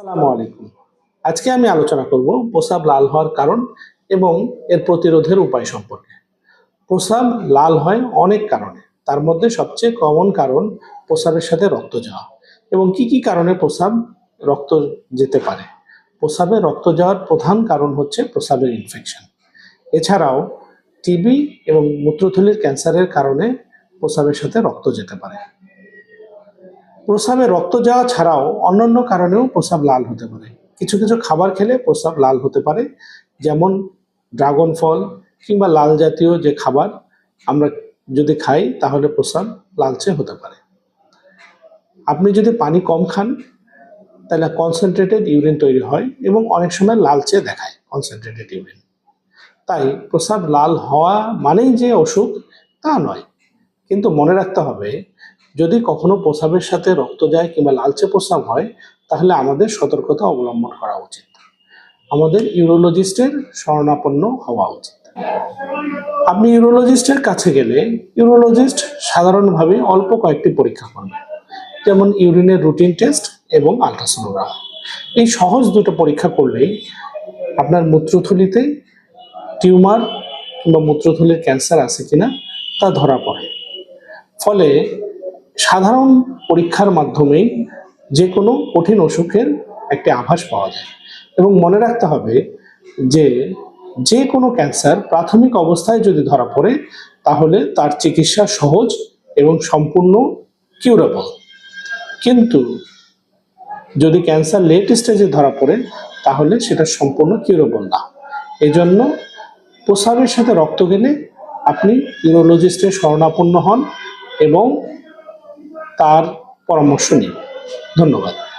আসসালামু আলাইকুম। আজকে আমি আলোচনা করব প্রস্রাব লাল হওয়ার কারণ এবং এর প্রতিরোধের উপায় সম্পর্কে। প্রস্রাব লাল হয় অনেক কারণে। তার মধ্যে সবচেয়ে কমন কারণ প্রস্রাবের সাথে রক্ত যাওয়া। এবং কি কি কারণে প্রস্রাব রক্ত যেতে পারে? প্রস্রাবে রক্ত যাওয়ার প্রধান কারণ হচ্ছে প্রস্রাবের ইনফেকশন এছাড়াও টিবি এবং মূত্রথলির ক্যান্সারের কারণে প্রস্রাবের সাথে রক্ত যেতে পারে। প্রস্রাবে রক্ত যাওয়া ছাড়াও অন্যান্য কারণেও প্রস্রাব লাল হতে পারে। কিছু কিছু খাবার খেলে প্রস্রাব লাল হতে পারে, যেমন ড্রাগন ফল কিংবা লাল জাতীয় যে খাবার আমরা যদি খাই, তাহলে প্রস্রাব লালচে হতে পারে। আপনি যদি পানি কম খান, তাহলে কনসেন্ট্রেটেড ইউরিন তৈরি হয় এবং অনেক সময় লালচে দেখায় কনসেন্ট্রেটেড ইউরিন তাই প্রস্রাব লাল হওয়া মানেই যে অসুখ, তা নয়। কিন্তু মনে রাখতে হবে যদি কখনো প্রস্রাবের সাথে রক্ত যায় কিংবা লালচে প্রস্রাব হয়, তাহলে আমাদের সতর্কতা অবলম্বন করা উচিত। আমাদের ইউরোলজিস্টের শরণাপন্ন হওয়া উচিত। আপনি ইউরোলজিস্টের কাছে গেলে ইউরোলজিস্ট সাধারণভাবে অল্প কয়েকটি পরীক্ষা করবে, যেমন ইউরিনের রুটিন টেস্ট এবং আলট্রাসোনোগ্রাম। এই সহজ দুটো পরীক্ষা করলেই আপনার মূত্রথলিতে টিউমার কিংবা মূত্রথলির ক্যান্সার আছে কিনা তা ধরা পড়ে। ফলে সাধারণ পরীক্ষার মাধ্যমেই যে কোনো কঠিন অসুখের একটি আভাস পাওয়া যায়। এবং মনে রাখতে হবে যে যে কোনো ক্যান্সার প্রাথমিক অবস্থায় যদি ধরা পড়ে, তাহলে তার চিকিৎসা সহজ এবং সম্পূর্ণ কিউরেবল। কিন্তু যদি ক্যান্সার লেট স্টেজে ধরা পড়ে, তাহলে সেটা সম্পূর্ণ কিউরেবল না। এজন্য প্রস্রাবের সাথে রক্ত গেলে আপনি ইউরোলজিস্টের শরণাপন্ন হন এবং তার পরামর্শ নিন। ধন্যবাদ।